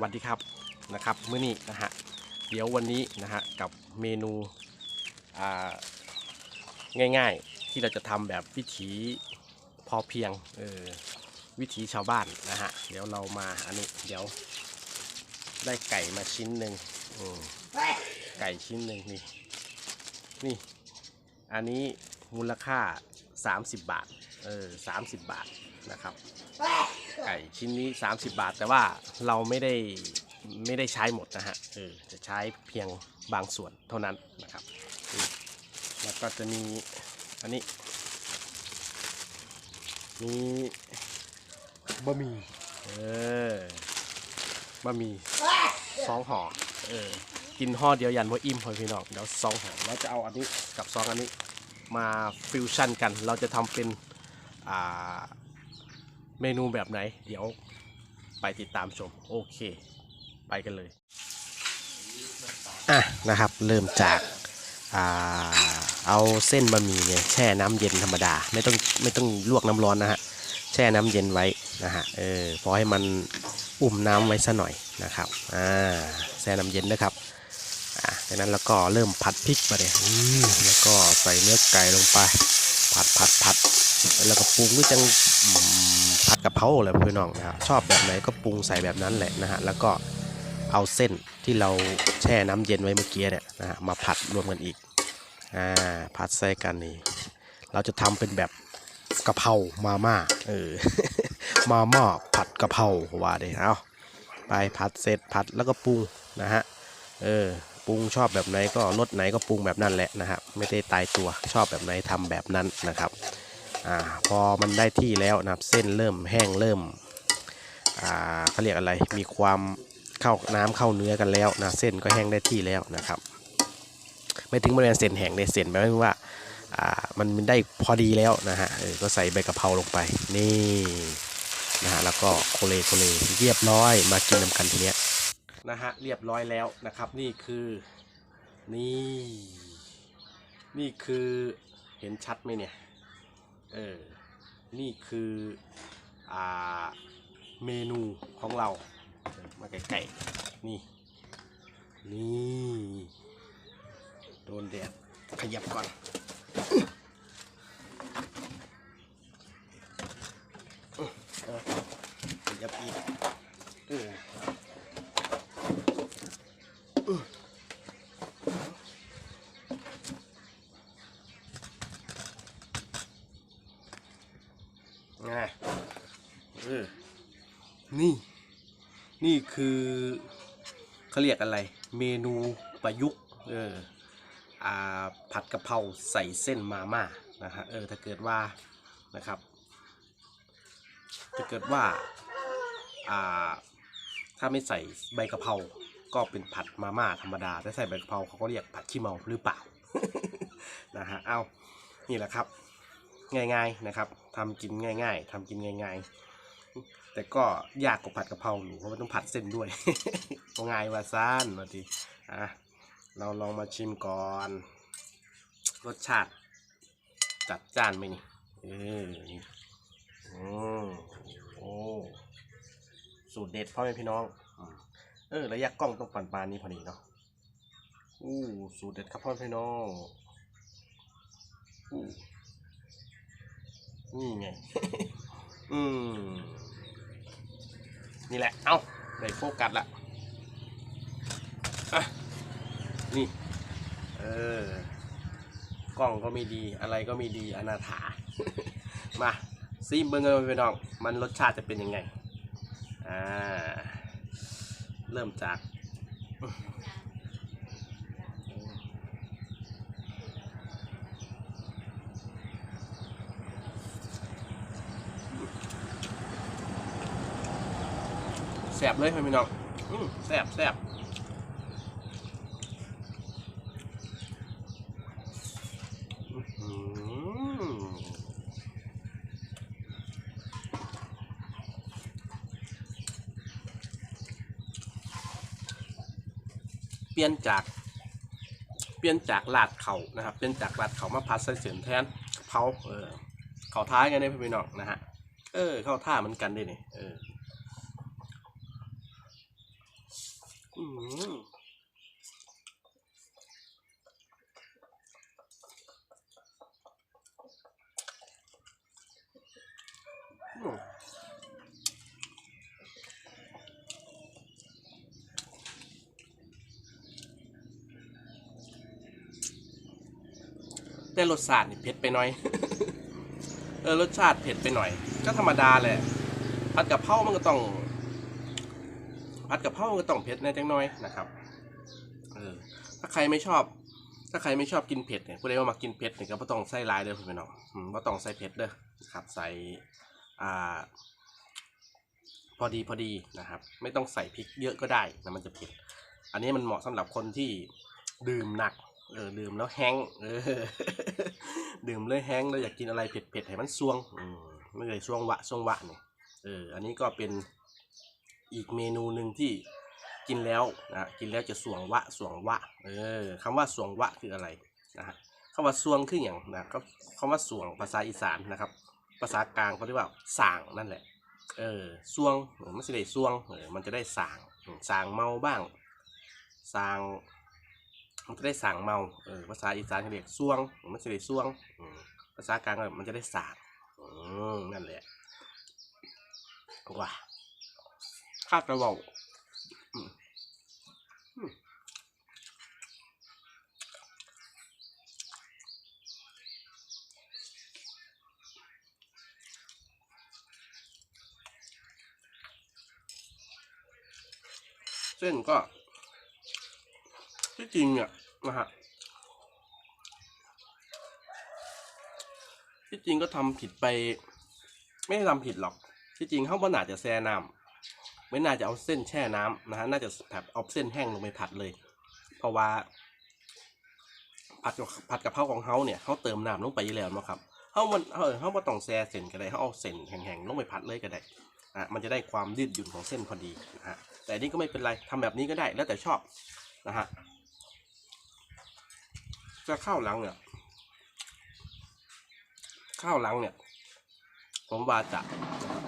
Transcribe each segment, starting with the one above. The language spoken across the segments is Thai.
สวัสดีครับนะครับมื้อนี้นะฮะเดี๋ยววันนี้นะฮะกับเมนูง่ายๆที่เราจะทำแบบวิถีพอเพียงเออวิถีชาวบ้านนะฮะเดี๋ยวเรามาอันนี้เดี๋ยวได้ไก่มาชิ้นหนึ่งไก่ชิ้นหนึ่งนี่นี่ อันนี้มูลค่า 30 บาทเออ30 บาทนะครับ ไก่ชิ้นนี้ 30 บาท แต่ว่าเราไม่ได้ไม่ได้ใช้หมดนะฮะเออจะใช้เพียงบางส่วนเท่านั้นนะครับแล้วก็จะมีอันนี้ มีบะหมี่เออบะหมี่สองห่อเออกินห่อเดียวยันว่าอิ่มพอพี่น้องเดี๋ยวสองห่อแล้วจะเอาอันนี้กับสองอันนี้มาฟิวชั่นกัน เราจะทำเป็นอ่า เมนูแบบไหน เดี๋ยวไปติดตามชม โอเค ไปกันเลย อะนะครับ เริ่มจากอ่าเอาเส้นบะหมี่เนี่ยแช่น้ำเย็นธรรมดา ไม่ต้องไม่ต้องลวกน้ำร้อนนะฮะแช่น้ำเย็นไว้นะฮะเออพอให้มันอุ่มน้ำไว้ซะหน่อยนะครับอ่าแช่น้ำเย็นนะครับอะจากนั้นแล้วก็เริ่มผัดพริกมาเลยแล้วก็ใส่เนื้อไก่ลงไป ผัดผัดผัดแล้วก็ปรุงก็จังผัดกะเพราอะไรพี่น้องนะครับชอบแบบไหนก็ปรุงใส่แบบนั้นแหละนะฮะแล้วก็เอาเส้นที่เราแช่น้ำเย็นไว้เมื่อกี้เนี่ยนะฮะมาผัดรวมกันอีกอ่าผัดใส่กันนี่เราจะทำเป็นแบบกะเพรามาม่าเออมาม่าผัดกะเพราว่าเดี๋ยวเอาไปผัดเสร็จผัดแล้วก็ปรุงนะฮะเออ ปรุงชอบแบบไหนก็รสไหนก็ปรุงแบบนั้นแหละนะครับ ไม่ได้ตายตัวชอบแบบไหนทำแบบนั้นนะครับอ่าพอมันได้ที่แล้วนะครับเส้นเริ่มแห้งเริ่มอ่าเขาเรียกอะไรมีความเข้าน้ำเข้าเนื้อกันแล้วนะเส้นก็แห้งได้ที่แล้วนะครับ ไม่ถึงบริเวณเส้นแห้งในเส้นแปลว่าอ่ามันได้พอดีแล้วนะฮะก็ใส่ใบกะเพราลงไปนี่นะฮะแล้วก็โคเลโคเลเรียบร้อยมากินนำกันทีเนี้ย นะฮะเรียบร้อยแล้วนะครับนี่คือนี่ นี่คือเห็นชัดไหมเนี่ยเออนี่คืออ่าเมนูของเรามาไก่ๆนี่นี่โดนแดดขยับก่อน เออขยับอีกเออเออ ไงเออนี่ นี่คือเขาเรียกอะไร เมนูประยุกต์เอออ่าผัดกะเพราใส่เส้นมาม่านะฮะเออถ้าเกิดว่านะครับถ้าเกิดว่าอ่าถ้าไม่ใส่ใบกะเพราก็เป็นผัดมาม่าธรรมดาถ้าใส่ใบกะเพราเขาก็เรียกผัดขี้เมาหรือเปล่านะฮะเอานี่แหละครับ ง่ายๆนะครับ ทำกินง่าย ๆทำกินง่าย ๆ แต่ก็ยากกว่าผัดกะเพราอยู่เพราะมันต้องผัดเส้นด้วยง่ายว่าซ่านมาทีอะเราลองมาชิมก่อน รสชาติ จัดจ้านไหมนี่เออนี่อืมโอ้สูตรเด็ดพ่อแม่พี่น้อง เออระยะกล้องต้องปันปานนี้พอดีเนาะอู้สูตรเด็ดครับพ่อแม่พี่น้องอู้ นี่ไง อืม นี่แหละ เอาได้โฟกัสละอะ นี่ เออ กล้องก็ไม่ดี อะไรก็ไม่ดี อนาถา มาซีมเบิ้งกันไปน้อง มันรสชาติจะเป็นยังไง อ่า เริ่มจาก แสบเลยพี่น้องอืมแสบแสบเปลี่ยนจากเปลี่ยนจากลาดเขานะครับ เปลี่ยนจากลาดเขามาพัดใส่เสียนแทนเพราเออเขาท้ายกันได้พี่น้องนะฮะ เออ เข้าท่าเหมือนกันด้วยนี่ แต่รสชาตินี่เผ็ดไปหน่อย เออรสชาติเผ็ดไปหน่อย ก็ธรรมดาแหละผัดกะเพรามันก็ต้องผัดกะเพรามันก็ต้องเผ็ดแน่จังน้อยนะครับ เออ ถ้าใครไม่ชอบ ถ้าใครไม่ชอบกินเผ็ดเนี่ยผู้ใดว่ามากินเผ็ดเนี่ยก็ไม่ต้องใส่ลายเด้อพี่น้องอืมบ่ต้องใส่เผ็ดเด้อครับใส่อ่าพอดีพอดีนะครับ ไม่ต้องใส่พริกเยอะก็ได้นะมันจะเผ็ด อันนี้มันเหมาะสำหรับคนที่ดื่มหนัก เออดื่มแล้วแห้งเออดื่มเลยแห้งก์แล้วอยากกินอะไรเผ็ดๆให้มันซวงอืมไม่เลยช่วงวะช่วงวะเนี่ยเอออันนี้ก็เป็นอีกเมนูหนึ่งที่กินแล้วนะกินแล้วจะสวงวะสวงวะเออคำว่าสวงวะคืออะไรนะฮะคำว่าสวงคืออย่างนะก็คำว่าสวงภาษาอีสานนะครับ ภาษากลางเขาเรียกว่าส่างนั่นแหละเออสวงเออมันจะได้สวงเออมันจะได้ส่างส่างเมาบ้างส่าง มันจะได้สั่งเมาเออภาษาอีสานเขาเรียกซ่วง มันจะได้ซ่วงภาษากลางมันจะได้สางนั่นแหละว้าคาดกระเบาอืมอืมเส้นก็ จริงเนี่ยนะฮะที่จริงก็ทำผิดไป ไม่ได้ทำผิดหรอก ที่จริงเขาบ่น่าจะแช่น้ำไม่น่าจะเอาเส้นแช่น้ำนะฮะน่าจะแบบเอาเส้นแห้งลงไปผัดเลย เพราะว่าผัดกับผัดกับเพราของเขาเนี่ยเขาเติมน้ำลงไปแล้วนะครับเขามันเขาเขาบ่ต้องแช่เส้นก็ได้เขาเอาเส้นแห้งๆลงไปผัดเลยก็ได้อะมันจะได้ความยืดหยุ่นของเส้นพอดีนะฮะแต่อันนี้ก็ไม่เป็นไรทำแบบนี้ก็ได้แล้วแต่ชอบนะฮะ จะข้าวหลังเนี่ยข้าวหลังเนี่ย ผมว่าจะ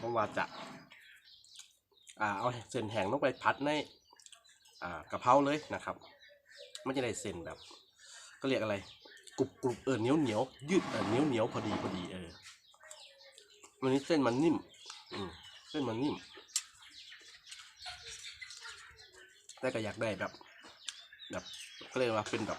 ผมว่าจะ อ่าเอาเส้นแห้งลงไปพัดในอ่ากะเพราเลยนะครับไมันจะได้เส้นแบบ ก็เรียกอะไรกรุบกรุบเออเหนียวเหนียวยืดเออเหนียวเหนียวพอดีพอดีเออวันนี้เส้นมันนิ่มอืมเส้นมันนิ่มแต่ก็อยากได้แบบ แบบก็เรียกว่าเป็นแบบ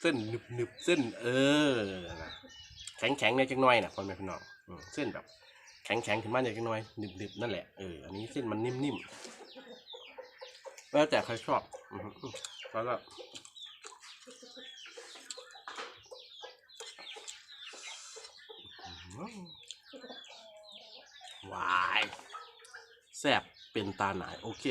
เส้นหนึบหนึบเส้น เออนะแข็งแข็งในจังน้อยนะคนแม่พี่น้องเส้นแบบ แข็งแข็งขึ้นมาในจังน้อยหนึบหนึบนั่นแหละเอออันนี้เส้นมันนิ่มนิ่มแล้วแต่ใครชอบแล้วก็วายแซ่บเป็นตาหนายโอเค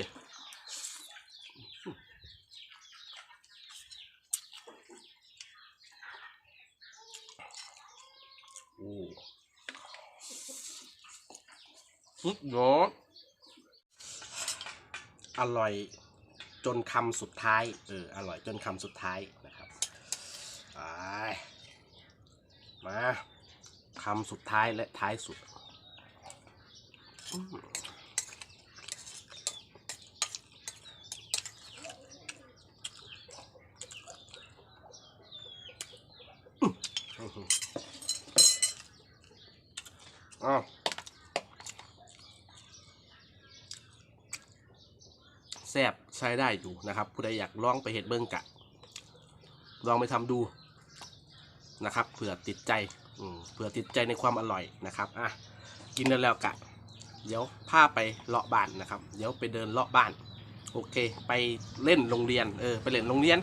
สุดยอดอร่อยจนคำสุดท้าย เออ อร่อยจนคำสุดท้ายนะครับไปมาคำสุดท้ายและท้ายสุด อ้าว ซ่บใช้ได้อยู่นะครับผู้ใดอยากลองไปเห็ดเบิ้งกะ ลองไปทำดูนะครับเผื่อติดใจอืเผื่อติดใจในความอร่อยนะครับอะกินได้แล้วกะ เดี๋ยวพาไปเลาะบ้านนะครับ เดี๋ยวไปเดินเลาะบ้าน โอเค ไปเล่นโรงเรียนเออไปเล่นโรงเรียน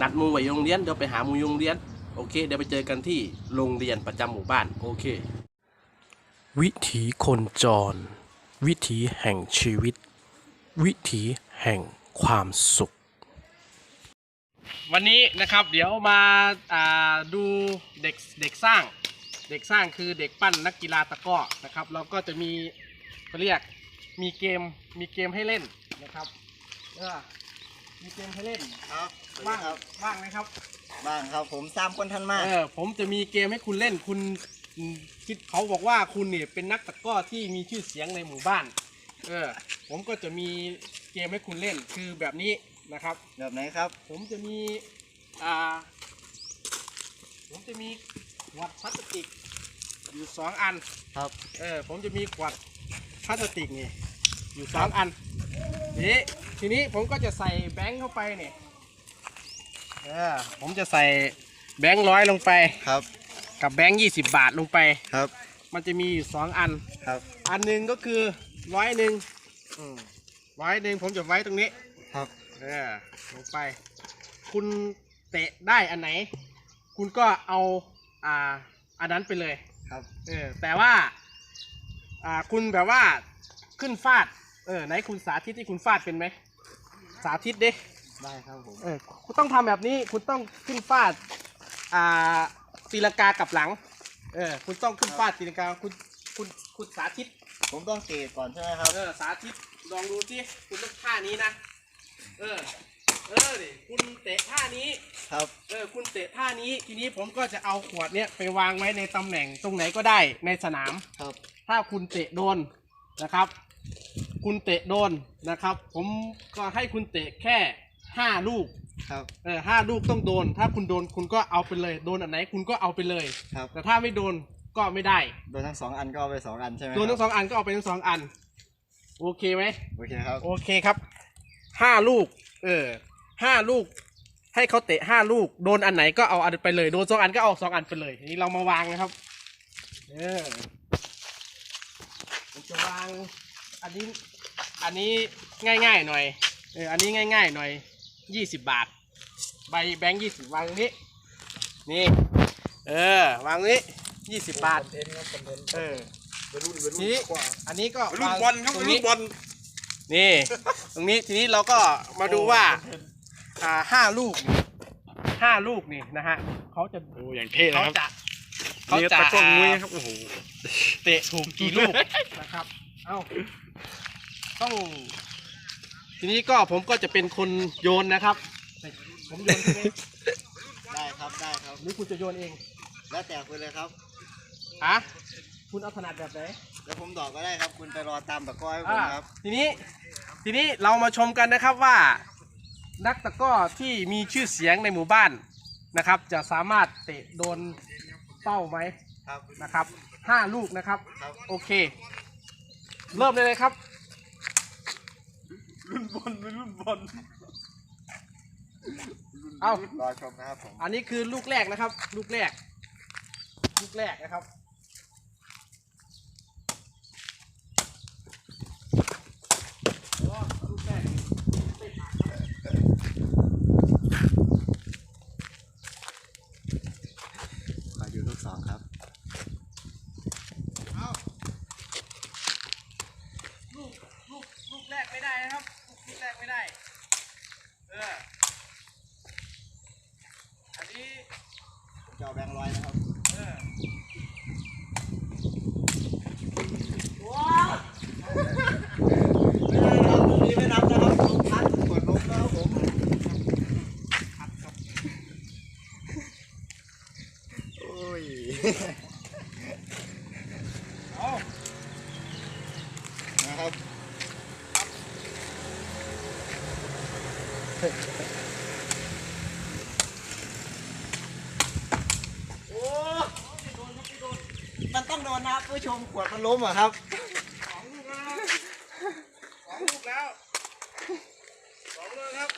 นัดมูไว้โรงเรียนเดี๋ยวไปหามูโรงเรียนโอเค เดี๋ยวไปเจอกันที่โรงเรียนประจำหมู่บ้านโอเค วิถีคนจร วิถีแห่งชีวิต วิถีแห่งความสุข วันนี้นะครับเดี๋ยวมาอ่าดูเด็กเด็กสร้าง เด็กสร้างคือเด็กปั้นนักกีฬาตะกร้อนะครับแล้วก็จะมีเขาเรียกมีเกมมีเกมให้เล่นนะครับเออมีเกมให้เล่นครับสวัสดีว่างครับว่างไหมครับบ้างครับผมสามคนทันมากเออผมจะมีเกมให้คุณเล่นคุณอืมคิดเขาบอกว่าคุณเนี่ยเป็นนักตะกร้อที่มีชื่อเสียงในหมู่บ้าน เออผมก็จะมีเกมให้คุณเล่นคือแบบนี้นะครับ แบบไหนครับ ผมจะมีอ่าผมจะมีขวดพลาสติกอยู่สองอันครับ เออผมจะมีขวดพลาสติกนี่อยู่สองอันทีนี้ทีนี้ผมก็จะใส่แบงค์เข้าไปเนี่ยเออผมจะใส่แบงค์ร้อยลงไปครับ กับแบงค์ยี่สิบบาทลงไปครับ มันจะมีอยู่สองอันครับ อันหนึ่งก็คือ ร้อยหนึ่งร้อยหนึ่งผมจะไว้ตรงนี้ครับ เออลงไป คุณเตะได้อันไหน คุณก็เอาอ่าอันนั้นไปเลยครับ เออแต่ว่าอ่าคุณแบบว่าขึ้นฟาด เออไหนคุณสาธิตที่คุณฟาดเป็นไหมสาธิตดิได้ครับผม เออคุณต้องทำแบบนี้คุณต้องขึ้นฟาดอ่าตีลังกากลับหลัง เออคุณต้องขึ้นฟาดตีลังกาคุณคุณคุณสาธิต ผมต้องเกตก่อนใช่ไหมครับ เออสาธิตลองดูสิคุณต้องท่านี้นะ เออ เออดิคุณเตะท่านี้ ครับ เออ คุณเตะท่านี้ ทีนี้ผมก็จะเอาขวดเนี้ยไปวางไว้ในตำแหน่งตรงไหนก็ได้ในสนาม ครับ ถ้าคุณเตะโดนนะครับ คุณเตะโดนนะครับ ผมก็ให้คุณเตะแค่ห้าลูก ครับ เออห้าลูกต้องโดน ถ้าคุณโดนคุณก็เอาไปเลย โดนอันไหนคุณก็เอาไปเลย ครับ แต่ถ้าไม่โดน ก็ไม่ได้ โดนทั้งสองอันก็เอาไปสองอันใช่ไหมโดนทั้งสครับองอันก็เอาไปทั้งสองอัน โอเคไหม โอเคครับ โอเคครับ ห้าลูก เออ ห้าลูก ให้เขาเตะห้าลูก โดนอันไหนก็เอาอันไปเลย โดนสองอันก็เอาสองอันไปเลยทีนี้เรามาวางนะครับ เออผมจะวาง อันนี้ อันนี้ง่ายๆหน่อย เออ อันนี้ง่ายๆหน่อย ยี่สิบบาท ใบแบงค์ยี่สิบวางตรงนี้ นี่ เออ วางตรงนี้ ยี่สิบบาทเออทีนี้อันนี้ก็รุ่นบอลครับตรงรุ่นี้นบอลนี่ ตรงนี้ทีนี้เราก็มาดูว่า อ่าห้าลูกนี่ห้าลูกนี่นะฮะเขาจะโอ้อย่างเท่นะเขาครับจะเขานี่จะตะกล้องมุ้ยครับโอ้โหเตะถูกกี่ลูก นะครับ เอ้า ต้อง ทีนี้ก็ผมก็จะเป็นคนโยนนะครับ ผมโยนใช่ไหมได้ครับได้ครับ หรือคุณจะโยนเอง แล้วแต่คุณเลยครับ ฮะคุณเอาถนัดแบบไหนแล้วผมดอกก็ได้ครับ คุณไปรอตามตะกร้อให้ผมอ่าครับ ทีนี้ทีนี้เรามาชมกันนะครับว่า นักตะกร้อที่มีชื่อเสียงในหมู่บ้านนะครับ จะสามารถเตะโดนเป้าไหมครับนะครับห้าลูกนะครับ ครับโอเค เริ่มเลยเลยครับ รุ่นบอลเป็นรุ่นบอลเอารอชมนะครับผม อันนี้คือลูกแรกนะครับ ลูกแรก ลูกแรกนะครับอ๋อลูกแรกไม่ผ่านครับ ขออยู่ลูกสองครับ เอาลูกลูกลูกแรกไม่ได้นะครับลูกลูกแรกไม่ได้ เออ อันนี้ ผมจะเอาแบงค์ร้อยนะครับ เออ ไม่ได้ครับตรงนี้ไม่นับนะครับลมพัดกดลมนะครับผม โอ้ย เอา นะ ครับโอ้มันต้องโดนนะครับผู้ชมขวดมันล้มอะครับสองลูกแล้วนะครับสองลูกแล้วสองลูกครับ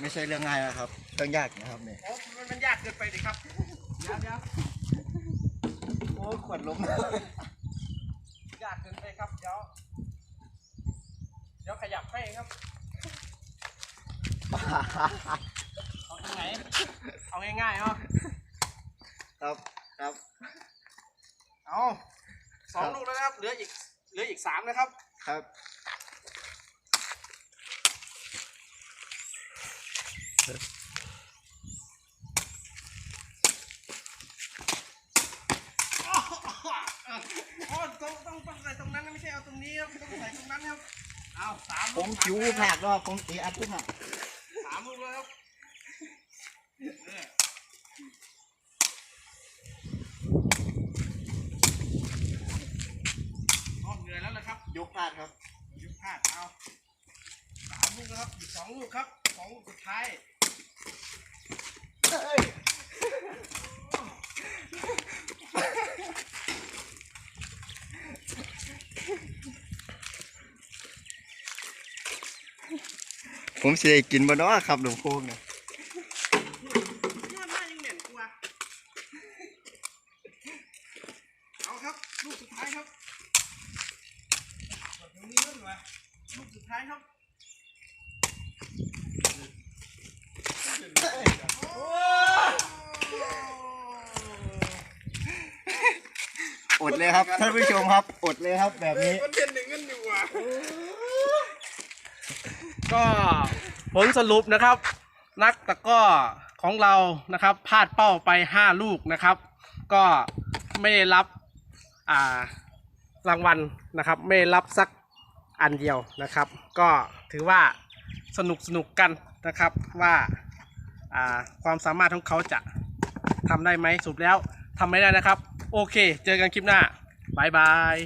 ไม่ใช่เรื่องง่ายนะครับเรื่องยากนะครับเนี่ยโอ้มันมันยากเกินไปดิครับเดี๋ยวเดี๋ยวโอ้ขวดล้ม ยากเกินไปครับ เดี๋ยว เดี๋ยวขยับ ให้ครับ เอาตรงไหน เอาง่ายๆเอาครับครับเอาสองลูกแล้วนะครับ เหลืออีก เหลืออีกสามนะครับ ครับโอ้ต้องต้องต้องใส่ตรงนั้นนะไม่ใช่เอาตรงนี้ครับต้องใส่ตรงนั้นครับ เอาสามผลูกมคิ้วแผกด้วยผมตีอัดทุกหักสามลูกแล้วครับเอออ๋อเหนื่อยแล้วนะครับยกพลาดครับยุบพลาดเอาสามลูกนะครับอีกสองลูกครับสองลูกสุดท้าย ผมสิได้กินบ่เนาะครับหลวงโค้งเนี่ยยอดมากยังเหม็นกว่าเอาครับลูกสุดท้ายครับเดี๋ยวนี้เรื่องวะลูกสุดท้ายครับอดเลยครับท่านผู้ชมครับอดเลยครับแบบนี้ มันเป็นหนึ่งกันอยู่อะ ก็ผลสรุปนะครับ นักตะก้อของเรานะครับพลาดเป้าไป 5 ลูกนะครับ ก็ไม่ได้รับอ่ารางวัลนะครับ ไม่รับสักอันเดียวนะครับ ก็ถือว่าสนุกสนุกกันนะครับว่าอ่าความสามารถของเขาจะทำได้ไหมสรุปแล้วทำไม่ได้นะครับ โอเค เจอกันคลิปหน้าบายบาย